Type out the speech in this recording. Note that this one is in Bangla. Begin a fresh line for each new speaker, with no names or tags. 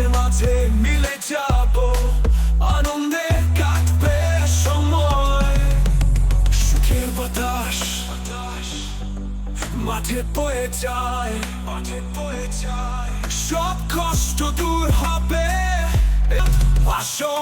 মাঠে মাঝে মিলে যাব। আনন্দে কাটবে সময়। সুখের বাতাস মাঠে যায়। মাঠে বয়ে যায়। সব কষ্ট দূর হবে। আসো